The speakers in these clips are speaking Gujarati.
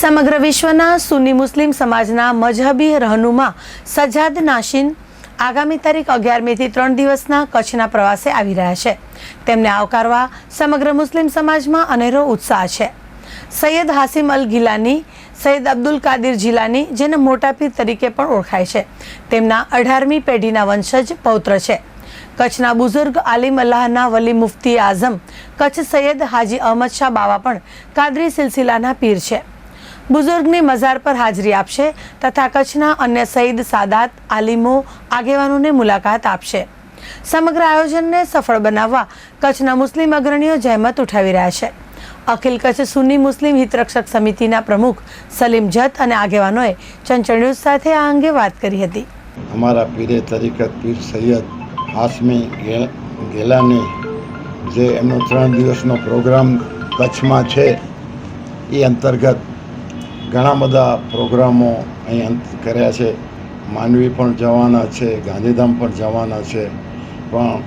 સમગ્ર વિશ્વના સુન્ની મુસ્લિમ સમાજના મજહબી રહનુમા સજાદ નાશીન આગામી તારીખ અગિયારમીથી ત્રણ દિવસના કચ્છના પ્રવાસે આવી રહ્યા છે. તેમને આવકારવા સમગ્ર મુસ્લિમ સમાજમાં અનેરો ઉત્સાહ છે. સૈયદ હાસિમ અલ ગિલાની, સૈયદ અબ્દુલ કાદિર જિલાની જેને મોટા પીર તરીકે પણ ઓળખાય છે. તેમના અઢારમી પેઢીના વંશજ પૌત્ર છે. કચ્છના બુઝુર્ગ આલિમ અલ્લાહના વલી મુફ્તી આઝમ, કચ્છ સૈયદ હાજી અહમદ શાહ બાવા પણ કાદરી સિલસિલાના પીર છે. બુઝુર્ગની મઝાર પર હાજરી આપશે તથા કચ્છના અન્ય સઈદ, સાદાત, આલિમો, આગેવાનોને મુલાકાત આપશે. સમગ્ર આયોજનને સફળ બનાવવા કચ્છના મુસ્લિમ અગ્રણીઓ જહેમત ઉઠાવી રહ્યા છે. અખિલ કચ્છ સુન્ની મુસ્લિમ હિતરક્ષક સમિતિના પ્રમુખ સલીમ જત અને આગેવાનોએ ચંચળ ન્યૂઝ સાથે આ અંગે વાત કરી હતી. અમારા પીરે તરીકત પીર સૈયદ હાસમી ગેલાની જે એમનો ત્રણ દિવસનો પ્રોગ્રામ કચ્છમાં છે, એ અંતર્ગત ઘણા બધા પ્રોગ્રામો અહીં અંત કર્યા છે. માંડવી પણ જવાના છે, ગાંધીધામ પણ જવાના છે. પણ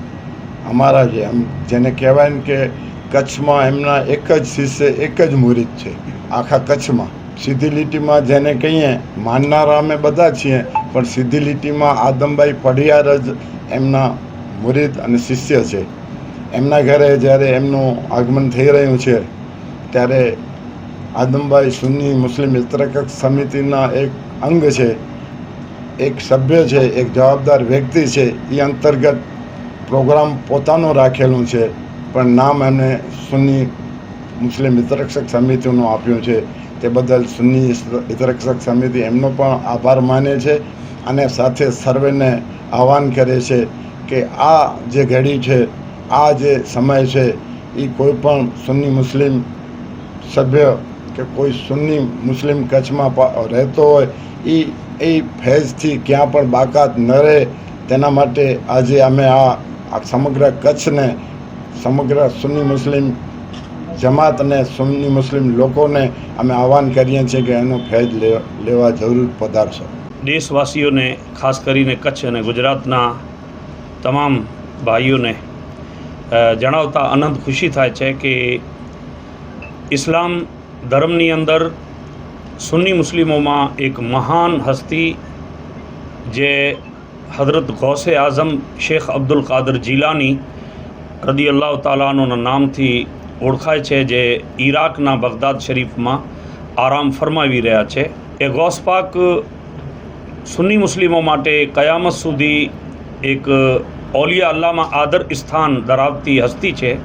અમારા જે એમ જેને કહેવાય ને કે કચ્છમાં એમના એક જ શિષ્ય, એક જ મુરીદ છે, આખા કચ્છમાં. સીધી લીટીમાં જેને કહીએ, માનનારા અમે બધા છીએ, પણ સીધી લીટીમાં આદમભાઈ પઢિયાર જ એમના મુરીદ અને શિષ્ય છે. એમના ઘરે જ્યારે એમનું આગમન થઈ રહ્યું છે, ત્યારે આદમભાઈ સુન્ની મુસ્લિમ વિતરકક સમિતિના એક અંગ છે, એક સભ્ય છે, એક જવાબદાર વ્યક્તિ છે એ અંતર્ગત પ્રોગ્રામ પોતાનું રાખેલું છે, પણ નામ એમને સુન્ની મુસ્લિમ વિતરક્ષક સમિતિનું આપ્યું છે. તે બદલ સુન્ની વિતરક્ષક સમિતિ એમનો પણ આભાર માને છે અને સાથે સર્વેને આહવાન કરે છે કે આ જે ઘડી છે, આ જે સમય છે એ કોઈ પણ સુન્ની મુસ્લિમ સભ્ય કે કોઈ સુન્ની મુસ્લિમ કચ્છમાં રહેતો હોય એ એ ફેઝથી ક્યાં પણ બાકાત ન રહે. તેના માટે આજે અમે આ સમગ્ર કચ્છને, સમગ્ર સુન્ની મુસ્લિમ જમાત અને સુન્ની મુસ્લિમ લોકોને અમે આહવાન કરીએ છીએ કે એનો ફેજ લેવા જરૂર પધારશો. દેશવાસીઓને, ખાસ કરીને કચ્છ અને ગુજરાતના તમામ ભાઈઓને જણાવતા અનંત ખુશી થાય છે કે ઇસ્લામ ધર્મની અંદર સુન્ની મુસ્લિમોમાં એક મહાન હસ્તી જે હઝરત ગૌસે આઝમ શેખ અબ્દુલ કાદર જીલાની રદી અલ્લાહ તાલાના નામથી ઓળખાય છે જે ઈરાકના બગદાદ શરીફમાં આરામ ફરમાવી રહ્યા છે. એ ગૌસપાક સુન્ની મુસ્લિમો માટે કયામત સુધી એક ઓલિયા અલ્લાહમાં આદર સ્થાન ધરાવતી હસ્તી છે.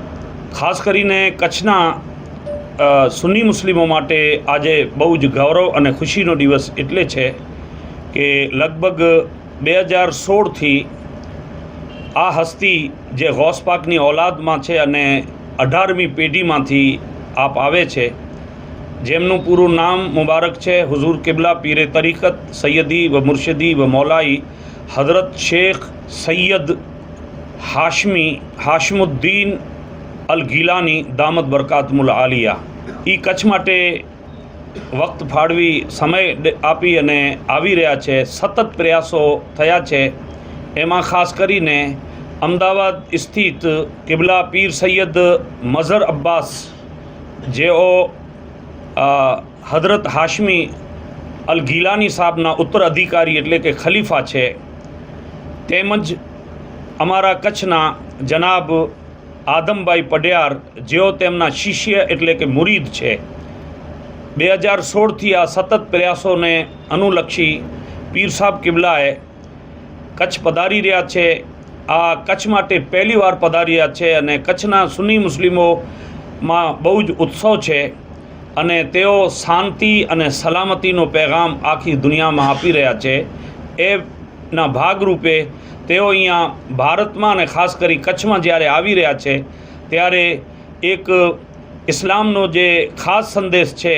ખાસ કરીને કચ્છના અ, સુન્ની મુસ્લિમો માટે આજે બહુ જ ગૌરવ અને ખુશીનો દિવસ એટલે છે કે લગભગ બે હજાર સોળથી આ હસ્તી જે ગૌસપાકની ઓલાદમાં છે અને અઢારમી પેઢીમાંથી આપ આવે છે, જેમનું પૂરું નામ મુબારક છે હુઝુર કિબલા પીરે તરીકત સૈયદી વ મુર્શદી વ મૌલાઈ હઝરત શેખ સૈયદ હાશમી હાશમુદ્દીન અલ ગીલાની દામદ બરકાતમુલ આલિયા એ કચ્છ માટે વક્ત ફાળવી સમય આપી અને આવી રહ્યા છે. સતત પ્રયાસો થયા છે. એમાં ખાસ કરીને અમદાવાદ સ્થિત કિબલા પીર સૈયદ મઝર અબ્બાસ, જેઓ હઝરત હાશમી અલ ગીલાની સાહેબના ઉત્તરાધિકારી એટલે કે ખલીફા છે. તેમજ અમારા કચ્છના જનાબ આદમભાઈ પઢિયાર, જેઓ તેમના શિષ્ય એટલે કે મુરીદ છે. બે હજાર સોળથી આ સતત પ્રયાસોને અનુલક્ષી પીર સાહેબ કિબલાએ કચ્છ પધારી રહ્યા છે. આ કચ્છ માટે પહેલીવાર પધારી રહ્યા છે અને કચ્છના સુન્ની મુસ્લિમોમાં બહુ જ ઉત્સવ છે અને તેઓ શાંતિ અને સલામતીનો પેગામ આખી દુનિયામાં આપી રહ્યા છે. એના ભાગરૂપે તેઓ અહીંયા ભારતમાં અને ખાસ કરી કચ્છમાં જ્યારે આવી રહ્યા છે, ત્યારે એક ઇસ્લામનો જે ખાસ સંદેશ છે,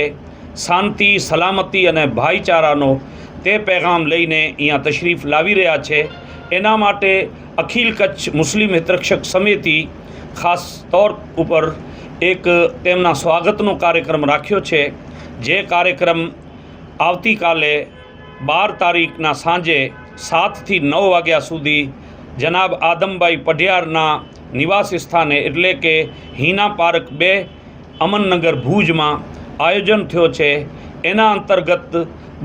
શાંતિ, સલામતી અને ભાઈચારાનો તે પેગામ લઈને અહીંયા તશરીફ લાવી રહ્યા છે. એના માટે અખિલ કચ્છ મુસ્લિમ હિતરક્ષક સમિતિ ખાસ તौर ઉપર એક તેમના સ્વાગતનો કાર્યક્રમ રાખ્યો છે, જે કાર્યક્રમ આવતીકાલે બાર તારીખના સાંજે સાતથી નવ વાગ્યા સુધી જનાબ આદમભાઈ પઢિયારના નિવાસ સ્થાને એટલે કે હિના પાર્ક બે અમનનગર ભુજમાં આયોજન થયો છે. એના અંતર્ગત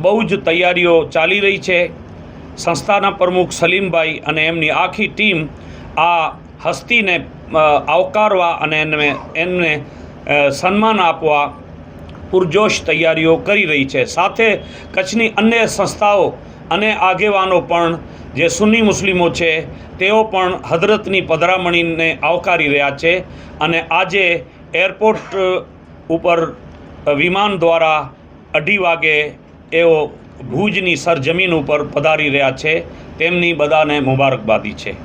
બહુ જ તૈયારીઓ ચાલી રહી છે. સંસ્થાના પ્રમુખ સલીમભાઈ અને એમની આખી ટીમ આ હસ્તીને આવકારવા અને એમને એમને સન્માન આપવા પુરજોશ તૈયારીઓ કરી રહી છે. સાથે કચ્છની અન્ય સંસ્થાઓ અને આગેવાનો પણ જે સુન્ની મુસ્લિમો છે, તેઓ પણ હદરતની પધરામણીને આવકારી રહ્યા છે અને આજે એરપોર્ટ ઉપર વિમાન દ્વારા અઢી વાગે એઓ ભુજની સરજમીન ઉપર પધારી રહ્યા છે. તેમની બધાને મુબારકબાદી છે.